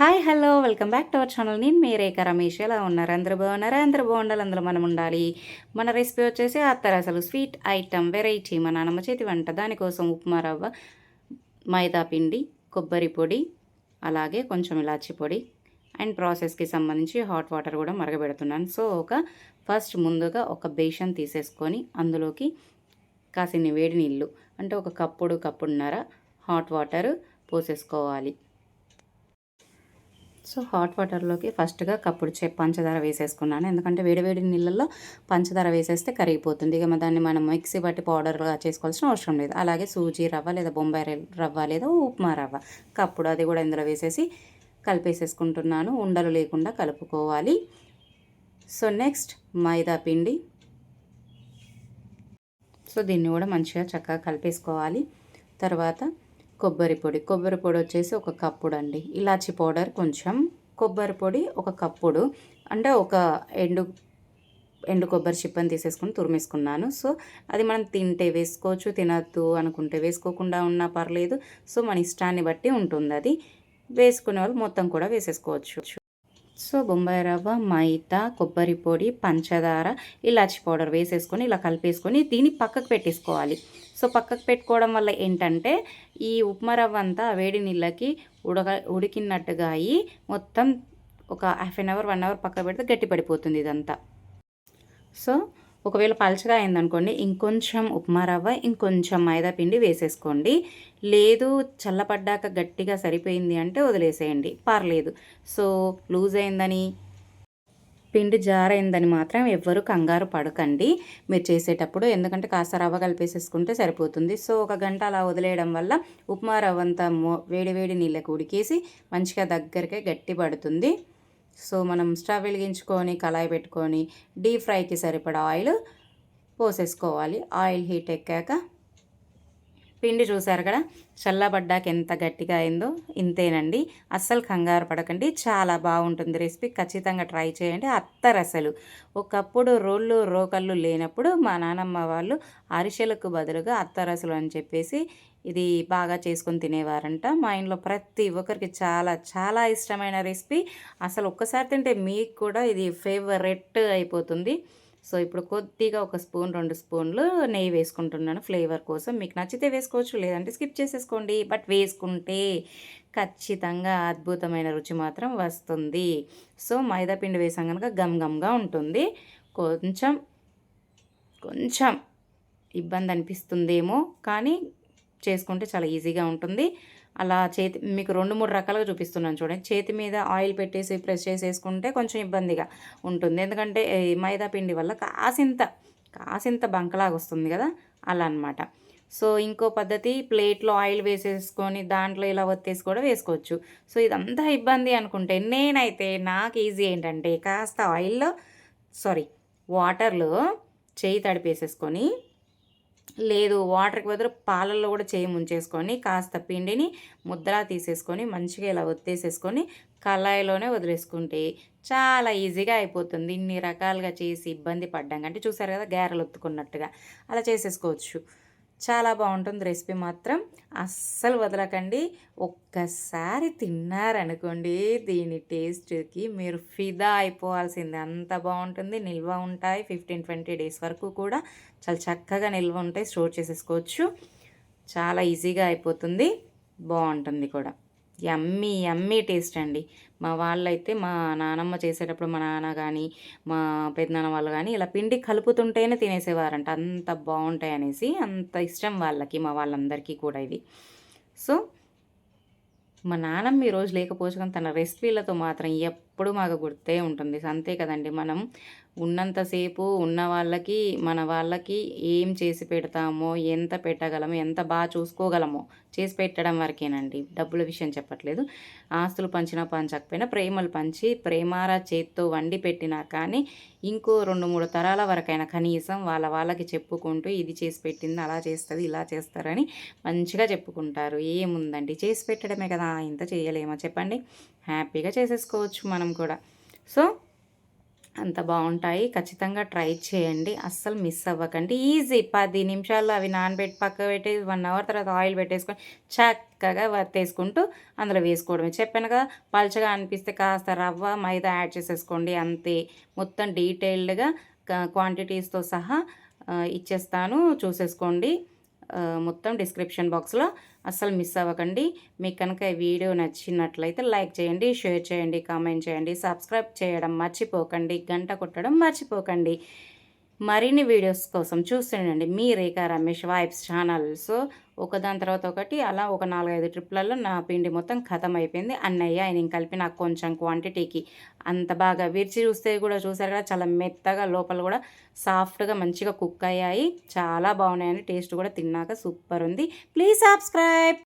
Hi hello welcome back to our channel. నేను మీ రేఖ రమేష్. ఎలా ఉన్నారు? అందరూ బాగున్నారా? అందరూ బాగుండాలి అందులో మనం ఉండాలి. మన రెసిపీ వచ్చేసి అత్తరసలు స్వీట్ ఐటమ్ వెరైటీ. మా నాన్నమ్మ చేతి వంట. దానికోసం ఉప్మా రవ్వ మైదా పిండి కొబ్బరి పొడి అలాగే కొంచెం ఇలాచి పొడి అండ్ ప్రాసెస్కి సంబంధించి హాట్ వాటర్ కూడా మరగబెడుతున్నాను. సో ఒక ఫస్ట్ ముందుగా ఒక బేషన్ తీసేసుకొని అందులోకి కాసిన్ని వేడి నీళ్ళు అంటే ఒక కప్పుడు కప్పుడున్నర హాట్ వాటర్ పోసేసుకోవాలి. సో హాట్ వాటర్లోకి ఫస్ట్గా కప్పుడు చే పంచదార వేసేసుకున్నాను. ఎందుకంటే వేడివేడి నీళ్ళల్లో పంచదార వేసేస్తే కరిగిపోతుంది. ఇక దాన్ని మనం మిక్సీ బట్టి పౌడర్గా చేసుకోవాల్సిన అవసరం లేదు. అలాగే సూజీ రవ్వ లేదా బొంబాయి రవ్వ లేదా ఉప్మా రవ్వ కప్పుడు అది కూడా ఇందులో వేసేసి కలిపేసేసుకుంటున్నాను. ఉండలు లేకుండా కలుపుకోవాలి. సో నెక్స్ట్ మైదా పిండి. సో దీన్ని కూడా మంచిగా చక్కగా కలిపేసుకోవాలి. తర్వాత కొబ్బరి పొడి. కొబ్బరి పొడి వచ్చేసి ఒక కప్పుడు అండి ఇలాచి పౌడర్ కొంచెం. కొబ్బరి పొడి ఒక కప్పుడు. అంటే ఒక ఎండు ఎండు కొబ్బరి చిప్పని తీసేసుకొని తురిమేసుకున్నాను. సో అది మనం తింటే వేసుకోవచ్చు తినద్దు అనుకుంటే వేసుకోకుండా ఉన్నా పర్లేదు. సో మన ఇష్టాన్ని బట్టి ఉంటుంది అది వేసుకునే వాళ్ళు మొత్తం కూడా వేసేసుకోవచ్చు. సో బొంబాయి రవ్వ మైదా కొబ్బరి పొడి పంచదార ఇలాచి పౌడర్ వేసేసుకొని ఇలా కలిపేసుకొని దీన్ని పక్కకు పెట్టేసుకోవాలి. సో పక్కకు పెట్టుకోవడం వల్ల ఏంటంటే ఈ ఉప్మా రవ్వ అంతా వేడి నీళ్ళకి ఉడక ఉడికినట్టుగా అయ్యి మొత్తం ఒక half an hour one hour పక్కకు పెడితే గట్టి పడిపోతుంది ఇదంతా. సో ఒకవేళ పలచగా అయిందనుకోండి ఇంకొంచెం ఉప్మా రవ్వ ఇంకొంచెం మైదా పిండి వేసేసుకోండి. లేదు చల్లపడ్డాక గట్టిగా సరిపోయింది అంటే వదిలేసేయండి. పర్లేదు. సో లూజ్ అయిందని పిండి జారైందని మాత్రం ఎవ్వరు కంగారు పడకండి మీరు చేసేటప్పుడు. ఎందుకంటే కాస్త రవ్వ కలిపేసేసుకుంటే సరిపోతుంది. సో ఒక గంట అలా వదిలేయడం వల్ల ఉప్మా రవ్వ అంతా వేడి వేడి నీళ్ళకి ఉడికేసి మంచిగా దగ్గరకే గట్టి పడుతుంది. సో మనం స్టవ్ వెలిగించుకొని కళాయి పెట్టుకొని డీప్ ఫ్రైకి సరిపడా ఆయిల్ పోసేసుకోవాలి. ఆయిల్ హీట్ ఎక్కాక పిండి చూసారు కదా? చల్లబడ్డాక ఎంత గట్టిగా అయిందో ఇంతేనండి. అస్సలు కంగారు పడకండి. చాలా బాగుంటుంది రెసిపీ. ఖచ్చితంగా ట్రై చేయండి. అత్తరసలు ఒకప్పుడు రోళ్ళు రోకళ్ళు లేనప్పుడు మా నానమ్మ వాళ్ళు అరిసెలకు బదులుగా అత్తరసలు అని చెప్పేసి ఇది బాగా చేసుకొని తినేవారంట. మా ఇంట్లో ప్రతి ఒక్కరికి చాలా చాలా ఇష్టమైన రెసిపీ. అసలు ఒక్కసారి తింటే మీకు కూడా ఇది ఫేవరెట్ అయిపోతుంది. సో ఇప్పుడు కొద్దిగా ఒక స్పూన్ రెండు స్పూన్లు నెయ్యి వేసుకుంటున్నాను ఫ్లేవర్ కోసం. మీకు నచ్చితే వేసుకోవచ్చు లేదంటే స్కిప్ చేసేసుకోండి. బట్ వేసుకుంటే ఖచ్చితంగా అద్భుతమైన రుచి మాత్రం వస్తుంది. సో మైదా పిండి వేసాం కనుక గమ్ గమ్గా ఉంటుంది. కొంచెం కొంచెం ఇబ్బంది అనిపిస్తుందేమో కానీ చేసుకుంటే చాలా ఈజీగా ఉంటుంది. అలా చేతి మీకు రెండు మూడు రకాలుగా చూపిస్తున్నాను చూడండి. చేతి మీద ఆయిల్ పెట్టేసి ప్రెస్ చేసేసుకుంటే కొంచెం ఇబ్బందిగా ఉంటుంది. ఎందుకంటే మైదా పిండి వల్ల కాసింత కాసింత బంకలాగా వస్తుంది కదా అలా అనమాట సో ఇంకో పద్ధతి ప్లేట్లో ఆయిల్ వేసేసుకొని దాంట్లో ఇలా ఒత్తేసి కూడా వేసుకోవచ్చు. సో ఇదంతా ఇబ్బంది అనుకుంటే నేనైతే నాకు ఈజీ ఏంటంటే కాస్త ఆయిల్లో సారీ వాటర్లో చేయి తడిపేసేసుకొని లేదు వాటర్కి బదులు పాలల్లో కూడా చేయి ముంచేసుకొని కాస్త పిండిని ముద్దలా తీసేసుకొని మంచిగా ఇలా ఒత్తేసేసుకొని కళాయిలోనే వదిలేసుకుంటే చాలా ఈజీగా అయిపోతుంది. ఇన్ని రకాలుగా చేసి ఇబ్బంది పడ్డాం అంటే చూసారు కదా గారెలు ఒత్తుకున్నట్టుగా. అలా చేసేసుకోవచ్చు. చాలా బాగుంటుంది రెసిపీ మాత్రం. అస్సలు వదలకండి. ఒక్కసారి తిన్నారనుకోండి దీని టేస్ట్కి మీరు ఫిదా అయిపోవాల్సింది. అంత బాగుంటుంది నిల్వ ఉంటాయి. ఫిఫ్టీన్ ట్వంటీ డేస్ వరకు కూడా చాలా చక్కగా నిల్వ ఉంటాయి. స్టోర్ చేసేసుకోవచ్చు. చాలా ఈజీగా అయిపోతుంది. బాగుంటుంది కూడా. యమ్మీ యమ్మీ టేస్ట్ అండి. మా వాళ్ళైతే మా నానమ్మ చేసేటప్పుడు మా నాన్న కానీ మా పెద్దనాన్న వాళ్ళు కానీ ఇలా పిండి కలుపుతుంటేనే తినేసేవారంట. అంత బాగుంటాయి అనేసి అంత ఇష్టం వాళ్ళకి మా వాళ్ళందరికీ కూడా ఇది. సో మా నానమ్మ ఈరోజు లేకపోవచ్చు కానీ తన రెసిపీలతో మాత్రం ఎప్పుడు మాకు గుర్తే ఉంటుంది. అంతే కదండి. మనం ఉన్నంతసేపు ఉన్న వాళ్ళకి మన వాళ్ళకి ఏం చేసి పెడతామో ఎంత పెట్టగలమో ఎంత బాగా చూసుకోగలమో చేసి పెట్టడం వరకేనండి. డబ్బుల విషయం చెప్పట్లేదు. ఆస్తులు పంచినా పంచకపోయినా ప్రేమలు పంచి ప్రేమారా చేత్తో వండి పెట్టినా కానీ ఇంకో రెండు మూడు తరాల వరకైనా కనీసం వాళ్ళ వాళ్ళకి చెప్పుకుంటూ ఇది చేసి పెట్టింది అలా చేస్తుంది ఇలా చేస్తారని మంచిగా చెప్పుకుంటారు. ఏముందండి? చేసి పెట్టడమే కదా. ఇంత చేయలేమో? చెప్పండి. హ్యాపీగా చేసేసుకోవచ్చు మనం కూడా. సో అంత బాగుంటాయి. ఖచ్చితంగా ట్రై చేయండి. అస్సలు మిస్ అవ్వకండి. ఈజీ. పది నిమిషాల్లో అవి నానబెట్టి పక్క పెట్టి వన్ అవర్ తర్వాత ఆయిల్ పెట్టేసుకొని చక్కగా వత్తేసుకుంటూ అందులో వేసుకోవడమే. చెప్పాను కదా పలుచగా అనిపిస్తే కాస్త రవ్వ మైదా యాడ్ చేసేసుకోండి. అంతే. మొత్తం డీటెయిల్డ్గా క్వాంటిటీస్తో సహా ఇచ్చేస్తాను. చూసేసుకోండి. మొత్తం డిస్క్రిప్షన్ బాక్స్లో అస్సలు మిస్ అవ్వకండి. మీకు కనుక ఈ వీడియో నచ్చినట్లయితే లైక్ చేయండి షేర్ చేయండి కామెంట్ చేయండి సబ్స్క్రైబ్ చేయడం మర్చిపోకండి గంట కొట్టడం మర్చిపోకండి. మరిన్ని వీడియోస్ కోసం చూస్తుండండి. మీ Rekha Ramesh vibes channel so ఒకదాని తర్వాత ఒకటి అలా ఒక నాలుగైదు ట్రిప్లలో నా పిండి మొత్తం ఖతం అయిపోయింది అన్నయ్య ఆయన కలిపి నాకు కొంచెం క్వాంటిటీకి అంత బాగా విరిచి చూస్తే కూడా చూసారు కదా చాలా మెత్తగా లోపల కూడా సాఫ్ట్గా మంచిగా కుక్ అయ్యాయి. చాలా బాగున్నాయని టేస్ట్ కూడా తిన్నాక సూపర్ ఉంది. Please subscribe!